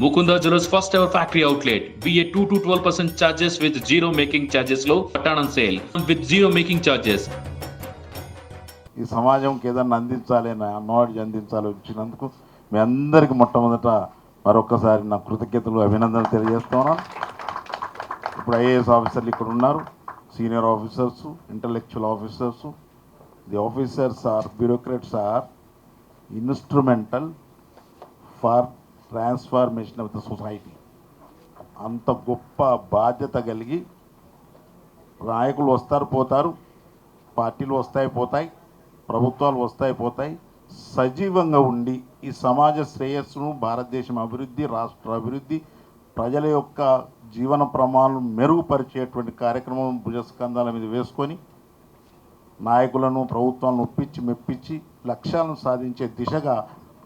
Mukunda Jewelers first ever factory outlet. BA 2 to 12% charges with zero making charges low. Pattern sale with zero making charges ఈ సమాజంకి ఏదన్నా అందించాలి నా knowledge అందించాలి వచ్చినందుకు మీ అందరికి మొట్టమొదట మరొకసారి నా కృతజ్ఞతలు అభినందనలు తెలియజేస్తున్నాను ఇప్పుడు ఐఏఎస్ ఆఫీసర్లు ఇక్కడ ఉన్నారు senior officers intellectual officers the officers are bureaucrats are instrumental for transformation of the society అంత గొప్ప బాధ్యత కలిగి నాయకులు వస్తారు పోతారు పార్టీలు వస్తాయి పోతాయి ప్రభుత్వాలు వస్తాయి పోతాయి. సజీవంగా ఉండి ఈ సమాజ శ్రేయస్సును భారతదేశం అభివృద్ధి రాష్ట్ర అభివృద్ధి ప్రజల యొక్క జీవన ప్రమాణాలను మెరుగుపరిచేటువంటి కార్యక్రమం భుజస్కంధాల మీద వేసుకొని నాయకులను ప్రభుత్వాలను ఒప్పించి మెప్పించి లక్ష్యాలను సాధించే దిశగా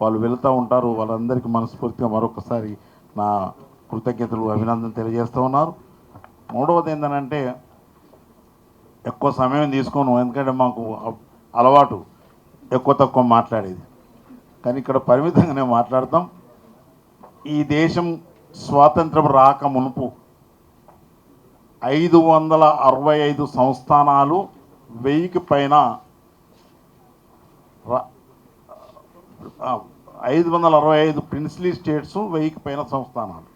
వాళ్ళు వెళుతూ ఉంటారు వాళ్ళందరికీ మనస్ఫూర్తిగా మరొకసారి నా కృతజ్ఞతలు అభినందన తెలియజేస్తూ ఉన్నారు. మూడవది ఏంటంటే ఎక్కువ సమయం తీసుకోను ఎందుకంటే మాకు అలవాటు ఎక్కువ తక్కువ మాట్లాడేది. కానీ ఇక్కడ పరిమితంగానే మాట్లాడతాం. ఈ దేశం స్వాతంత్రం రాక మునుపు ఐదు వందల అరవై ఐదు సంస్థానాలు వెయ్యికి పైన రా- ఐదు వందల అరవై ఐదు ప్రిన్స్లీ స్టేట్స్ వెయ్యికి పైన సంస్థానాలు.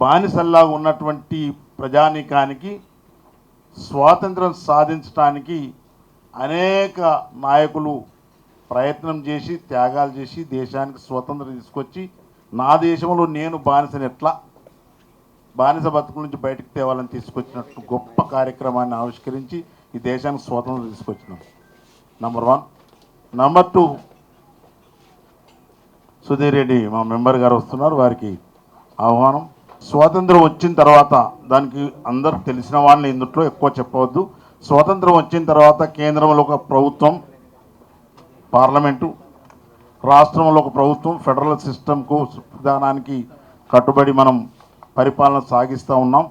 బానిసల్లాగా ఉన్నటువంటి ప్రజానీకానికి స్వాతంత్రం సాధించడానికి అనేక నాయకులు ప్రయత్నం చేసి త్యాగాలు చేసి దేశానికి స్వతంత్రం తీసుకొచ్చి నా దేశంలో నేను బానిసని ఎట్లా? బానిస బతుకుల నుంచి బయటకు తేవాలని తీసుకొచ్చినట్టు గొప్ప కార్యక్రమాన్ని ఆవిష్కరించి ఈ దేశానికి స్వాతంత్రం తీసుకొచ్చినాం. Number one number two Sudhir Reddy మా మెంబర్ గారు వస్తున్నారు వారికి ఆహ్వానం. స్వాతంత్రం వచ్చిన తర్వాత దానికి అందరు తెలిసిన వాళ్ళని ఇందులో ఎక్కువ చెప్పవద్దు. స్వాతంత్రం వచ్చిన తర్వాత కేంద్రంలో ఒక ప్రభుత్వం పార్లమెంటు రాష్ట్రంలో ఒక ప్రభుత్వం ఫెడరల్ సిస్టమ్కు విధానానికి కట్టుబడి మనం పరిపాలన సాగిస్తూ ఉన్నాం.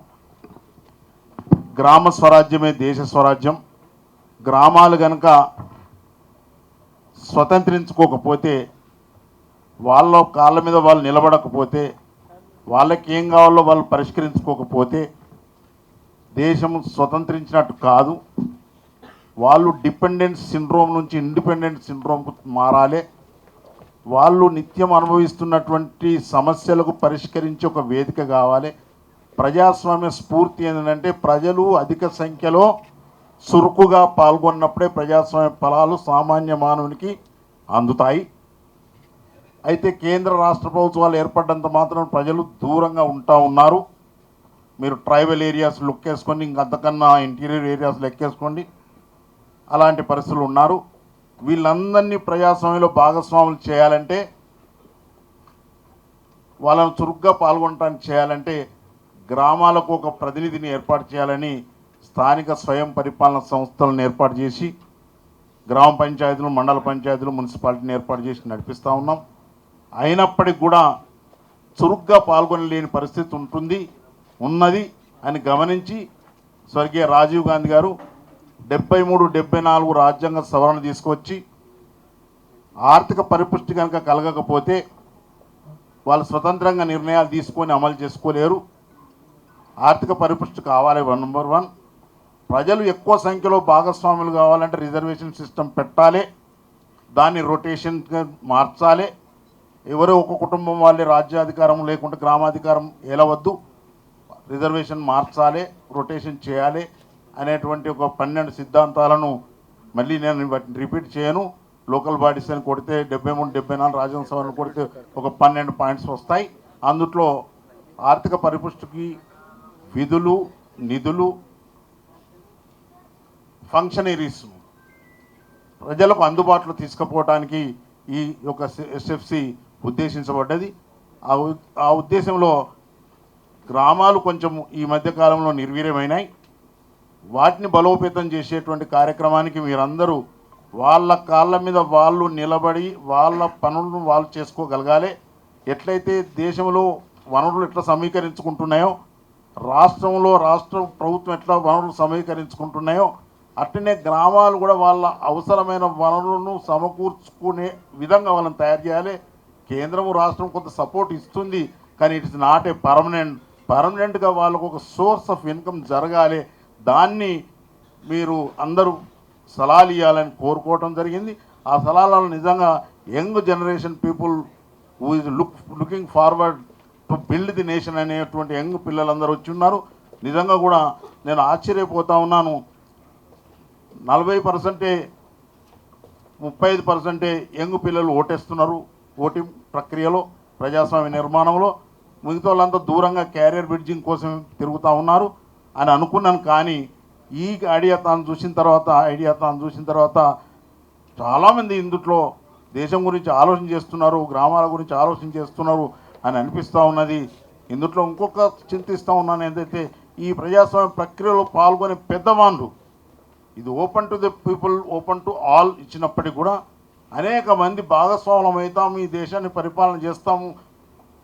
గ్రామ స్వరాజ్యమే దేశ స్వరాజ్యం. గ్రామాలు కనుక స్వతంత్రించుకోకపోతే వాళ్ళ కాళ్ళ మీద వాళ్ళు నిలబడకపోతే వాళ్ళకి ఏం కావాలో వాళ్ళు పరిష్కరించుకోకపోతే దేశం స్వతంత్రించినట్టు కాదు. వాళ్ళు డిపెండెన్స్ సిండ్రోమ్ నుంచి ఇండిపెండెంట్ సిండ్రోమ్కు మారాలి. వాళ్ళు నిత్యం అనుభవిస్తున్నటువంటి సమస్యలకు పరిష్కరించే ఒక వేదిక కావాలి. ప్రజాస్వామ్య స్ఫూర్తి ఏంటంటే ప్రజలు అధిక సంఖ్యలో చురుకుగా పాల్గొన్నప్పుడే ప్రజాస్వామ్య ఫలాలు సామాన్య మానవునికి అందుతాయి. అయితే కేంద్ర రాష్ట్ర ప్రభుత్వాలు ఏర్పడ్డంత మాత్రం ప్రజలు దూరంగా ఉంటా ఉన్నారు. మీరు ట్రైబల్ ఏరియాస్ లెక్కేసుకోండి ఇంకంతకన్నా ఇంటీరియర్ ఏరియాస్ లెక్కేసుకోండి. అలాంటి పరిస్థితులు ఉన్నారు. వీళ్ళందరినీ ప్రజాస్వామ్యంలో భాగస్వాములు చేయాలంటే వాళ్ళను చురుగ్గా పాల్గొనడానికి చేయాలంటే గ్రామాలకు ఒక ప్రతినిధిని ఏర్పాటు చేయాలని స్థానిక స్వయం పరిపాలన సంస్థలను ఏర్పాటు చేసి గ్రామ పంచాయతీలు మండల పంచాయతీలు మున్సిపాలిటీని ఏర్పాటు చేసి నడిపిస్తూ ఉన్నాం. అయినప్పటికి కూడా చురుగ్గా పాల్గొనలేని పరిస్థితి ఉంటుంది ఉన్నది అని గమనించి స్వర్గీయ రాజీవ్ గాంధీ గారు డెబ్బై మూడు డెబ్బై నాలుగు రాజ్యాంగ సవరణ తీసుకొచ్చి ఆర్థిక పరిపుష్టి కనుక కలగకపోతే వాళ్ళు స్వతంత్రంగా నిర్ణయాలు తీసుకొని అమలు చేసుకోలేరు. ఆర్థిక పరిపుష్టి కావాలి వన్ నెంబర్ వన్. ప్రజలు ఎక్కువ సంఖ్యలో భాగస్వాములు కావాలంటే రిజర్వేషన్ సిస్టమ్ పెట్టాలి. దాన్ని రొటేషన్గా మార్చాలి. ఎవరో ఒక కుటుంబం వాళ్ళే రాజ్యాధికారం లేకుంటే గ్రామాధికారం ఏలవద్దు. రిజర్వేషన్ మార్చాలి రొటేషన్ చేయాలి అనేటువంటి ఒక పన్నెండు సిద్ధాంతాలను మళ్ళీ నేను వాటిని రిపీట్ చేయను. లోకల్ బాడీస్ అని కొడితే డెబ్బై మూడు డెబ్బై నాలుగు రాజ్యాంగ కొడితే ఒక పన్నెండు పాయింట్స్ వస్తాయి. అందుట్లో ఆర్థిక పరిపుష్టికి విధులు నిధులు ఫంక్షనరీస్ ప్రజలకు అందుబాటులో తీసుకుపోవడానికి ఈ యొక్క ఎస్ఎఫ్సి ఉద్దేశించబడ్డది. ఆ ఉ- ఆ ఉద్దేశంలో గ్రామాలు కొంచెం ఈ మధ్యకాలంలో నిర్వీర్యమైనాయి. వాటిని బలోపేతం చేసేటువంటి కార్యక్రమానికి మీరందరూ వాళ్ళ కాళ్ళ మీద వాళ్ళు నిలబడి వాళ్ళ పనులను వాళ్ళు చేసుకోగలగాలి. ఎట్లయితే దేశంలో వనరులు ఎట్లా సమీకరించుకుంటున్నాయో రాష్ట్రంలో రాష్ట్ర ప్రభుత్వం ఎట్లా వనరులు సమీకరించుకుంటున్నాయో అట్లనే గ్రామాలు కూడా వాళ్ళ అవసరమైన వనరులను సమకూర్చుకునే విధంగా వాళ్ళని తయారు చేయాలి. కేంద్రము రాష్ట్రం కొంత సపోర్ట్ ఇస్తుంది కానీ ఇట్స్ నాట్ ఏ పర్మనెంట్ పర్మనెంట్గా వాళ్ళకు ఒక సోర్స్ ఆఫ్ ఇన్కమ్ జరగాలి. దాన్ని మీరు అందరూ సలహాలు ఇవ్వాలని కోరుకోవటం జరిగింది. ఆ సలహాలను నిజంగా young generation people who is look looking forward to build the nation అనేటువంటి యంగ్ పిల్లలందరూ వచ్చి ఉన్నారు. నిజంగా కూడా నేను ఆశ్చర్యపోతా ఉన్నాను. నలభై పర్సెంటే ముప్పై ఐదు పర్సెంటే యంగ్ పిల్లలు ఓటేస్తున్నారు. ఓటింగ్ ప్రక్రియలో ప్రజాస్వామ్య నిర్మాణంలో మిగతా వాళ్ళంతా దూరంగా క్యారియర్ బ్రిడ్జింగ్ కోసం తిరుగుతూ ఉన్నారు అని అనుకున్నాను కానీ ఈ ఐడియా తాను చూసిన తర్వాత ఐడియా తాను చూసిన తర్వాత చాలామంది ఇందుట్లో దేశం గురించి ఆలోచన చేస్తున్నారు గ్రామాల గురించి ఆలోచన చేస్తున్నారు అని అనిపిస్తూ ఉన్నది. ఇందుట్లో ఇంకొక చింతిస్తూ ఉన్నాను ఏంటైతే ఈ ప్రజాస్వామ్య ప్రక్రియలో పాల్గొనే పెద్దవాళ్ళు ఇది open to the people open to all ఇచ్చినప్పటికీ కూడా అనేక మంది భాగస్వాములం అవుతాం ఈ దేశాన్ని పరిపాలన చేస్తాము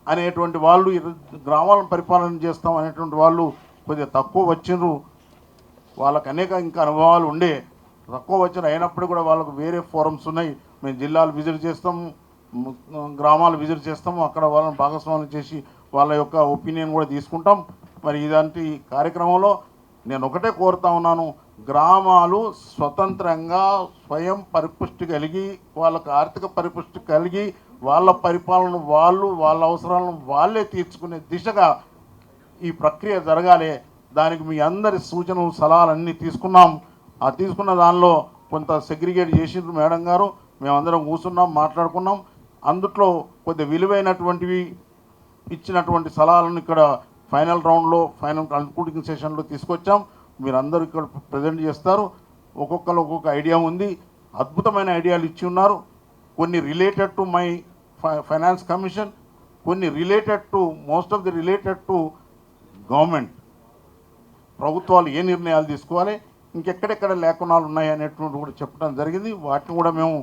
అనేటువంటి వాళ్ళు గ్రామాలను పరిపాలన చేస్తాం అనేటువంటి వాళ్ళు కొద్దిగా తక్కువ వచ్చిండ్రు వాళ్ళకు అనేక ఇంకా అనుభవాలు ఉండే. తక్కువ వచ్చిన అయినప్పుడు కూడా వాళ్ళకు వేరే ఫోరమ్స్ ఉన్నాయి. మేము జిల్లాలు విజిట్ చేస్తాము గ్రామాలు విజిట్ చేస్తాము అక్కడ వాళ్ళని భాగస్వామ్యం చేసి వాళ్ళ యొక్క ఒపీనియన్ కూడా తీసుకుంటాం. మరి ఇలాంటి కార్యక్రమంలో నేను ఒకటే కోరుతా ఉన్నాను. గ్రామాలు స్వతంత్రంగా స్వయం పరిపుష్టి కలిగి వాళ్ళకు ఆర్థిక పరిపుష్టి కలిగి వాళ్ళ పరిపాలన వాళ్ళు వాళ్ళ అవసరాలను వాళ్ళే తీర్చుకునే దిశగా ఈ ప్రక్రియ జరగాలి. దానికి మీ అందరి సూచనలు సలహాలన్నీ తీసుకున్నాం. ఆ తీసుకున్న దానిలో కొంత సెగ్రిగేట్ చేసిండ్రు మేడం గారు. మేమందరం కూర్చున్నాం మాట్లాడుకున్నాం. అందుట్లో కొద్ది విలువైనటువంటివి ఇచ్చినటువంటి సలహాలను ఇక్కడ ఫైనల్ రౌండ్లో ఫైనల్ కన్క్లూడింగ్ సెషన్లో తీసుకొచ్చాం. మీరందరూ ఇక్కడ ప్రజెంట్ చేస్తారు. ఒక్కొక్కరు ఒక్కొక్క ఐడియా ఉంది. అద్భుతమైన ఐడియాలు ఇచ్చి ఉన్నారు. కొన్ని related to my finance commission కొన్ని related to most of the related to government ప్రభుత్వాలు ఏ నిర్ణయాలు తీసుకోవాలి ఇంకెక్కడెక్కడ లేఖనాలు ఉన్నాయి అనేటువంటి కూడా చెప్పడం జరిగింది. వాటిని కూడా మేము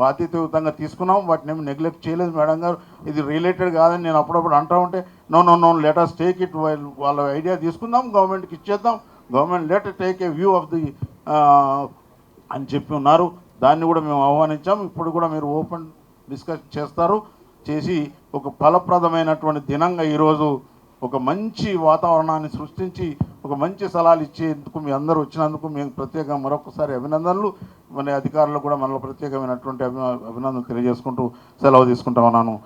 బాధ్యతయుతంగా తీసుకున్నాం. వాటిని ఏమి నెగ్లెక్ట్ చేయలేదు మేడం గారు. ఇది రిలేటెడ్ కాదని నేను అప్పుడప్పుడు అంటా ఉంటే no no no letters take it వాళ్ళ ఐడియా తీసుకుందాం గవర్నమెంట్కి ఇచ్చేద్దాం government letter take a view of the అని చెప్పి ఉన్నారు. దాన్ని కూడా మేము ఆహ్వానించాం. ఇప్పుడు కూడా మీరు ఓపెన్ డిస్కస్ చేస్తారు. చేసి ఒక ఫలప్రదమైనటువంటి దినంగా ఈరోజు ఒక మంచి వాతావరణాన్ని సృష్టించి ఒక మంచి సలహాలు ఇచ్చేందుకు మీ అందరూ వచ్చినందుకు మేము ప్రత్యేకంగా మరొకసారి అభినందనలు. మన అధికారులు కూడా మనలో ప్రత్యేకమైనటువంటి అభినందనలు తెలియజేసుకుంటూ సెలవు తీసుకుంటా ఉన్నాను